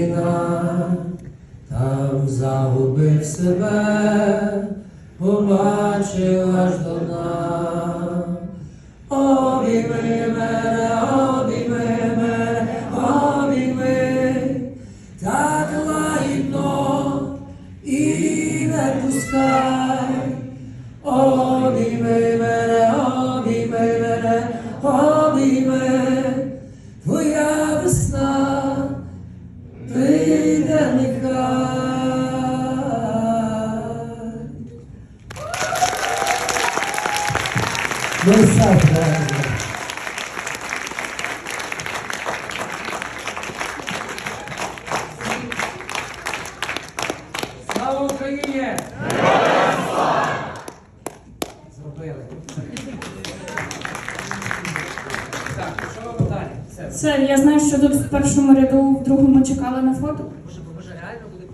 війна, там загубив себе, побачив аж до дна. Обійми мене, обійми мене, обійми, так лагідно і не пускай. Обійми мене, обійми мене, обійми, Слава Україні! Зробили. Так, що робимо далі? Все. Все, я знаю, що тут в першому ряду, в другому чекали на фото. Реально буде.